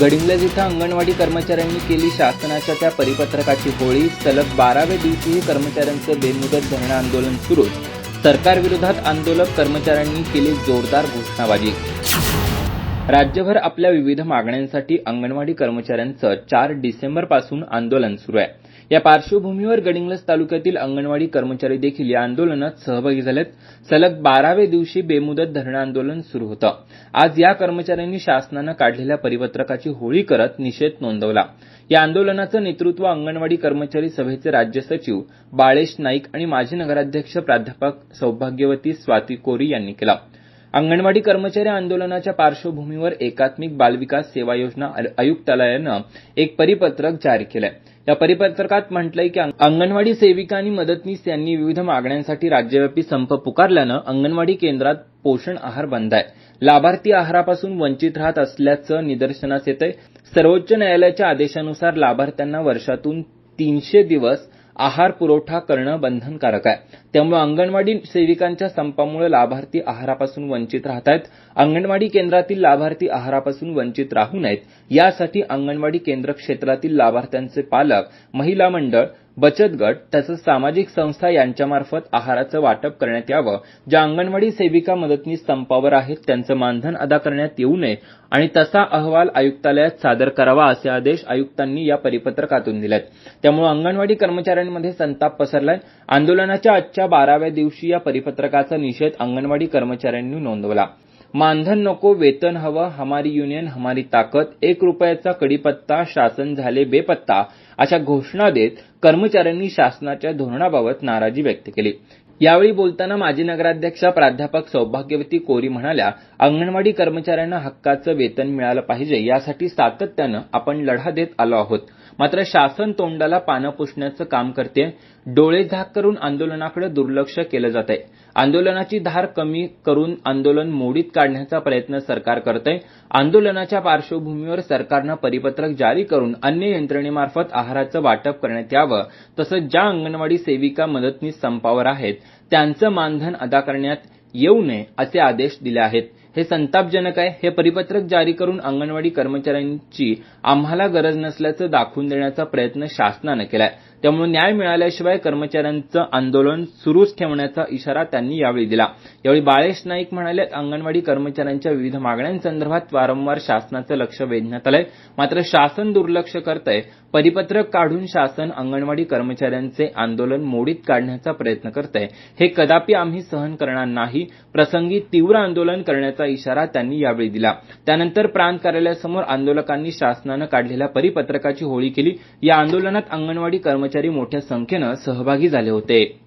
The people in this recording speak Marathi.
गडिंग्लज इथं अंगणवाडी कर्मचाऱ्यांनी केली शासनाच्या त्या परिपत्रकाची होळी. सलग बाराव्या दिवशीही कर्मचाऱ्यांचं बेमुदत धरणं आंदोलन सुरूच सरकारविरोधात आंदोलक कर्मचाऱ्यांनी केली जोरदार घोषणाबाजी. राज्यभर आपल्या विविध मागण्यांसाठी अंगणवाडी कर्मचाऱ्यांचं चार डिसेंबरपासून आंदोलन सुरू आहे. या पार्श्वभूमीवर गडिंग्लज तालुक्यातील अंगणवाडी कर्मचारी देखील या आंदोलनात सहभागी झालेत. सलग बाराव्या दिवशी बेमुदत धरणं आंदोलन सुरू होतं. आज या कर्मचाऱ्यांनी शासनानं काढलेल्या परिपत्रकाची होळी करत निषेध नोंदवला. या आंदोलनाचं नेतृत्व अंगणवाडी कर्मचारी सभेचे राज्य सचिव बाळेश नाईक आणि माजी नगराध्यक्ष प्राध्यापक सौभाग्यवती स्वाती कोरी यांनी केलं. अंगणवाडी कर्मचारी आंदोलनाच्या पार्श्वभूमीवर एकात्मिक बालविकास सेवा योजना आयुक्तालयानं एक परिपत्रक जारी केलंय. या परिपत्रकात म्हटलंय की अंगणवाडी सेविका आणि मदतनीस यांनी विविध मागण्यांसाठी राज्यव्यापी संप पुकारल्यानं अंगणवाडी केंद्रात पोषण आहार बंद आहे. लाभार्थी आहारापासून वंचित राहत असल्याचं निदर्शनास येतंय. सर्वोच्च न्यायालयाच्या आदेशानुसार लाभार्थ्यांना वर्षातून तीनशे दिवस आहार पुरवठा करणं बंधनकारक आहे. त्यामुळे अंगणवाडी सेविकांच्या संपामुळे लाभार्थी आहारापासून वंचित राहत आहेत अंगणवाडी केंद्रातील लाभार्थी आहारापासून वंचित राहू नयेत. यासाठी अंगणवाडी केंद्र क्षेत्रातील लाभार्थ्यांचे पालक महिला मंडळ बचत गट तसंच सामाजिक संस्था यांच्यामार्फत आहाराचं वाटप करण्यात यावं. ज्या अंगणवाडी सेविका मदतनीस संपावर आहेत त्यांचं मानधन अदा करण्यात येऊ नये आणि तसा अहवाल आयुक्तालयात सादर करावा असे आदेश आयुक्तांनी या परिपत्रकातून दिलेत. त्यामुळे अंगणवाडी कर्मचाऱ्यांमध्ये संताप पसरलाय. आंदोलनाच्या आजच्या बाराव्या दिवशी या परिपत्रकाचा निषेध अंगणवाडी कर्मचाऱ्यांनी नोंदवला. मानधन नको वेतन हवं हमारी युनियन हमारी ताकद एक रुपयाचा कडीपत्ता शासन झाले बेपत्ता अशा घोषणा देत कर्मचाऱ्यांनी शासनाच्या धोरणाबाबत नाराजी व्यक्त केली. यावेळी बोलताना माजी नगराध्यक्षा प्राध्यापक सौभाग्यवती कोरी म्हणाल्या अंगणवाडी कर्मचाऱ्यांना हक्काचं वेतन मिळालं पाहिजे यासाठी सातत्यानं आपण लढा देत आलो आहोत. मात्र शासन तोंडाला पानं पुसण्याचं काम करते. डोळे झाक करून आंदोलनाकडे दुर्लक्ष केलं जात आहे आंदोलनाची धार कमी करून आंदोलन मोडीत काढण्याचा प्रयत्न सरकार करतंय. आंदोलनाच्या पार्श्वभूमीवर सरकारनं परिपत्रक जारी करून अन्य यंत्रणेमार्फत आहाराचं वाटप करण्यात यावं. तसंच ज्या अंगणवाडी सेविका मदतनीस संपावर आहेत त्यांचं मानधन अदा करण्यात येऊ नये असे आदेश दिले आहेत. हे संतापजनक आहे. हे परिपत्रक जारी करून अंगणवाडी कर्मचाऱ्यांची आम्हाला गरज नसल्याचं दाखवून देण्याचा प्रयत्न शासनानं केलाय. त्यामुळे न्याय मिळाल्याशिवाय कर्मचाऱ्यांचं आंदोलन सुरूच ठेवण्याचा इशारा त्यांनी यावेळी दिला. यावेळी बाळेश नाईक म्हणाले अंगणवाडी कर्मचाऱ्यांच्या विविध मागण्यांसंदर्भात वारंवार शासनाचं लक्ष वेधण्यात आलंय. मात्र शासन दुर्लक्ष करतंय. परिपत्रक काढून शासन अंगणवाडी कर्मचाऱ्यांचे आंदोलन मोडीत काढण्याचा प्रयत्न करतंय. हे कदापि आम्ही सहन करणार नाही. प्रसंगी तीव्र आंदोलन करण्याचा इशारा त्यांनी यावेळी दिला. त्यानंतर प्रांत कार्यालयासमोर आंदोलकांनी शासनानं काढलेल्या परिपत्रकाची होळी केली. या आंदोलनात अंगणवाडी कर्मचारी मोठ्या संख्येनं सहभागी झाले होते.